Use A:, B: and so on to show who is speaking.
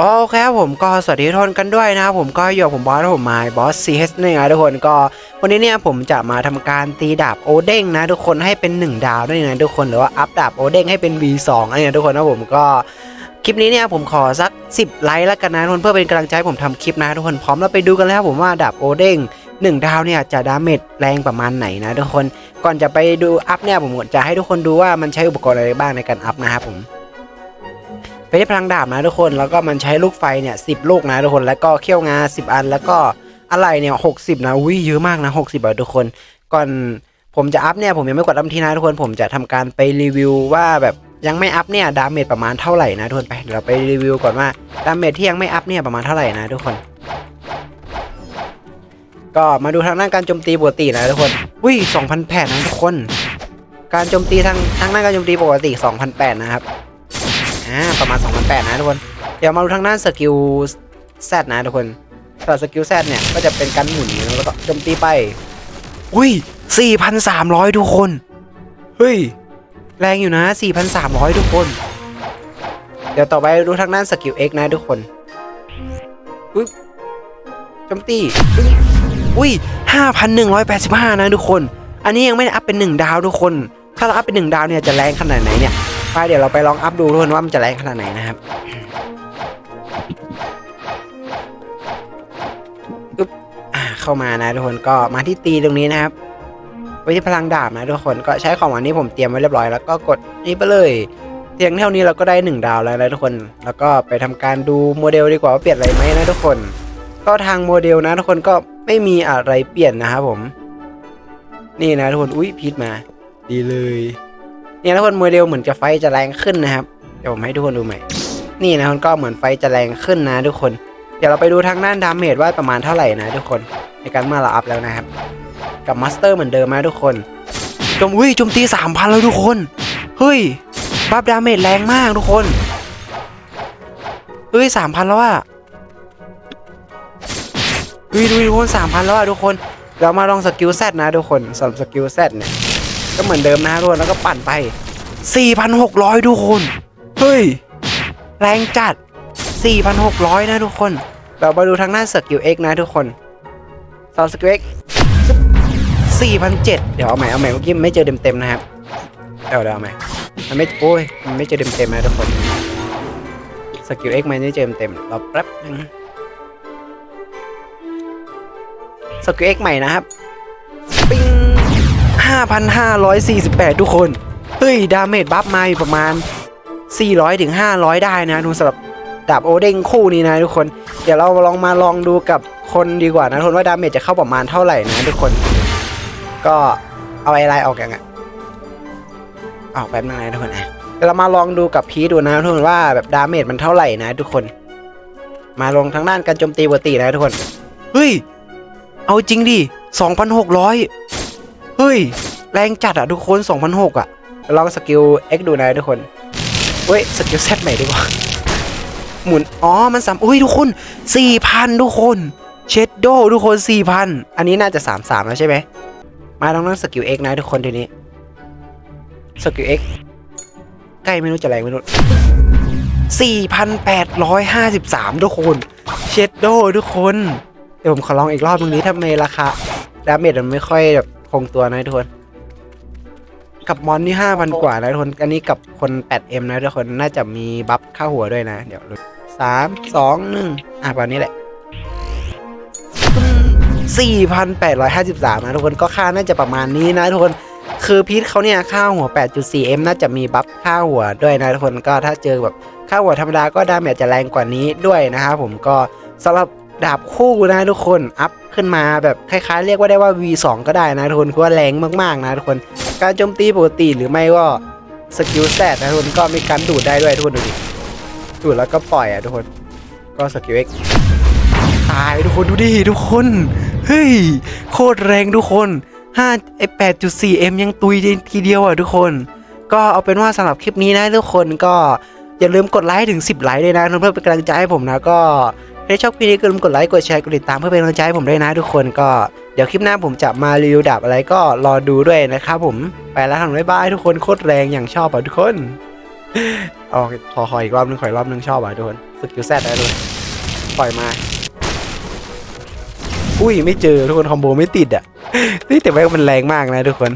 A: โอเคครับผมก็สวัสดีทุกคนกันด้วยนะครับผมก็อยู่กับผมบอสผมมาบอสซีเฮสนี่นะทุกคนก็วันนี้เนี่ยผมจะมาทำการตีดาบโอเด้งนะทุกคนให้เป็น 1 ดาวด้วยนะทุกคนหรือว่าอัพดาบโอเด้งให้เป็น V2 อะไรนะทุกคนนะผมก็คลิปนี้เนี่ยผมขอสัก 10 ไลค์แล้วกันนะทุกคนเพื่อเป็นกำลังใจผมทำคลิปนะทุกคนพร้อมแล้วไปดูกันเลยครับผมว่าดาบโอเด้ง1ดาวเนี่ยจะดาเมจแรงประมาณไหนนะทุกคนก่อนจะไปดูอัพเนี่ยผมจะให้ทุกคนดูว่ามันใช้อุปกรณ์อะไรบ้างในการอัพนะครับผม ไปที่พลังดาบนะทุกคนแล้วก็มันใช้ลูกไฟเนี่ยสิลูกนะทุกคนแล้วก็เขี้ยวงา10อัน แล้วก็อะไรเนี่ยหกนะอุ้ยเยอะมากนะ60อะทุกคน ก่อนผมจะอัพเนี่ยผมยังไม่กดอัพทีนะทุกคนผมจะทำการไปรีวิวว่าแบบยังไม่อัพเนี่ยดาเมจประมาณเท่าไหร่นะทุกคนไปเดี๋ยวเราไปรีวิวก่อนว่าดาเมจที่ยังไม่อัพเนี่ยประมาณเท่าไหร่นะทุกคน ก็มาดูทางด้านการโจมตีปกตินะทุกคนอุ้ย2,000แผ่นนะทุกคน การโจมตีทางทางด้านการโจมตีปกติ2,008นะครับ อ่าประมาณ2,008นะทุกคน เดี๋ยวมาดูทางด้านสกิลแซดนะทุกคนสำหรับสกิลแซดเนี่ยก็จะเป็นการหมุนแล้วก็โจมตีไป อุ้ย 4,300 ทุกคน เฮ้ย แรงอยู่นะ 4,300 ทุกคน เดี๋ยวต่อไปดูทางด้านสกิล X นะทุกคนอุ้ยโจมตีปึ๊งอุ้ย 5,185 นะทุกคน อันนี้ยังไม่ได้อัพเป็น 1 ดาวทุกคน ถ้าเราอัพเป็น 1 ดาวเนี่ยจะแรงขนาดไหนเนี่ย ไปเดี๋ยวเราไปลองอัพดูทุกคนว่ามันจะแรงขนาดไหนนะครับอึ๊บอ่าเข้ามานะทุกคนก็มาที่ตีตรงนี้นะครับไว้ที่พลังดาบนะทุกคนก็ใช้ของวันนี้ผมเตรียมไว้เรียบร้อยแล้วก็กดนี่ไปเลยเพียงเท่านี้เราก็ได้หนึ่งดาวแล้วนะทุกคน แล้วก็ไปทำการดูโมเดลดีกว่าว่าเปลี่ยนอะไรไหมนะทุกคน ก็ทางโมเดลนะทุกคนก็ไม่มีอะไรเปลี่ยนนะครับผม นี่นะทุกคน อุ้ยพีทมา ดีเลย เนี่ยทุกคนโมเดลเหมือนจะไฟจะแรงขึ้นนะครับเดี๋ยวผมให้ทุกคนดูใหม่ นี่นะทุกคนก็เหมือนไฟจะแรงขึ้นนะ ทุกคน เดี๋ยวเราไปดูทางด้านดาเมจว่าประมาณเท่าไหร่นะทุกคนในการเมื่อเราอัพแล้วนะครับ กับมาสเตอร์เหมือนเดิมนะทุกคนจมอุ้ยจมตีสามพันแล้วทุกคนเฮ้ยบัฟดาเมจแรงมากทุกคนเฮ้ยสามพันแล้วอะดูดิทุกคนสามพันแล้วอะทุกคน เรามาลองสกิลแซดนะทุกคนสำหรับสกิลแซดเนี่ย ก็เหมือนเดิมนะทุกคนแล้วก็ปั่นไป 4,600 ทุกคน เฮ้ย แรงจัด 4,600 นะทุกคน เรามาดูทางหน้าสกิล X นะทุกคนสำหรับสกิล X 4,700เดี๋ยวเอาใหม่เอาใหม่เมื่อกี้ไม่เจอเต็มๆนะครับ เดี๋ยวเดี๋ยวเอาใหม่มันไม่โอ้ยมันไม่เจอเต็มๆนะทุกคนสกิล X มันไม่เจอเต็มๆรอแป๊บนึงสกิล X ใหม่นะครับ ปิ้ง 5,548 ทุกคน เฮ้ย ดาเมจบัฟมาอยู่ประมาณ 400ถึง500 ได้นะทุกคนสำหรับดาบโอเด้งคู่นี้นะทุกคน เดี๋ยวเราลองมาลองดูกับคนดีกว่านะทุกคนว่าดาเมจจะเข้าประมาณเท่าไหร่นะทุกคน ก็เอาไอไลน์ออกยังอะออกแป๊บนึงนะทุกคนอะเดี๋ยวเรามาลองดูกับพีดูนะทุกคนว่าแบบดาเมจมันเท่าไหร่นะทุกคน มาลงทางด้านการโจมตีปกตินะทุกคน เฮ้ย เอาจริงดิ 2,600 เฮ้ย แรงจัดอะทุกคน2,006อะลองสกิล X ดูนะทุกคนเฮ้ย สกิล Z ใหม่ดีกว่า หมุน อ๋อ มันสามอุ้ย ทุกคน4,000ทุกคน เชดโดทุกคน4,000อันนี้น่าจะ33แล้วใช่ไหม มาลองนั่งสกิล X นะทุกคนทีนี้ สกิล X ใกล้ไม่รู้จะแรงไม่รู้4,853 ทุกคน เชดโดทุกคน เดี๋ยวผมขอลองอีกรอบตรงนี้ทำไมราคาดาเมจมันไม่ค่อยแบบ คงตัวนะทุกคน กับมอนนี่ห้าพันกว่านะทุกคน อันนี้กับคน 8M นะทุกคน น่าจะมีบัฟค่าหัวด้วยนะ เดี๋ยวสามสองหนึ่งอะประมาณนี้แหละสี่พันแปดร้อยห้าสิบสามนะทุกคน ก็ค่าน่าจะประมาณนี้นะทุกคน คือพีทเขาเนี่ยค่าหัว 8.4M น่าจะมีบัฟค่าหัวด้วยนะทุกคน ก็ถ้าเจอแบบค่าหัวธรรมดาก็ดาเมจจะแรงกว่านี้ด้วยนะครับผม ก็สำหรับ ดาบคู่นะทุกคน อัพขึ้นมาแบบคล้ายๆ เรียกว่าได้ว่า V2 ก็ได้นะทุกคนคือว่าแรงมากๆนะทุกคน การโจมตีปกติหรือไม่ก็สกิลแซดนะทุกคนก็มีการดูดได้ด้วยทุกคนดูดิ ดูดแล้วก็ปล่อยอะทุกคน ก็สกิล X ตายทุกคนดูดิทุกคน เฮ้ย โคตรแรงทุกคน5ไอ 8.4M ยังตุยทีเดียวอะทุกคน ก็เอาเป็นว่าสำหรับคลิปนี้นะทุกคนก็อย่าลืมกดไลค์ถึง 10 ไลค์เลยนะเพื่อเป็นกำลังใจให้ผมนะก็ ถ้าชอบคลิปนี้ก็ลืมกดไลค์กดแชร์กดติดตามเพื่อเป็นกำลังใจให้ผมด้วยนะทุกคนก็เดี๋ยวคลิปหน้าผมจะมารีวิวดาบอะไรก็รอดูด้วยนะครับผมไปแล้วทางบ๊ายบายทุกคนโคตรแรงอย่างชอบอะทุกคนโอเคขอขออีกรอบนึงขออีกรอบนึงชอบอะทุกคนสกิลแซดนะทุกคนปล่อยมาอุ้ยไม่เจอทุกคนคอมโบไม่ติดอะนี่แต่แม่งมันแรงมากนะทุกคน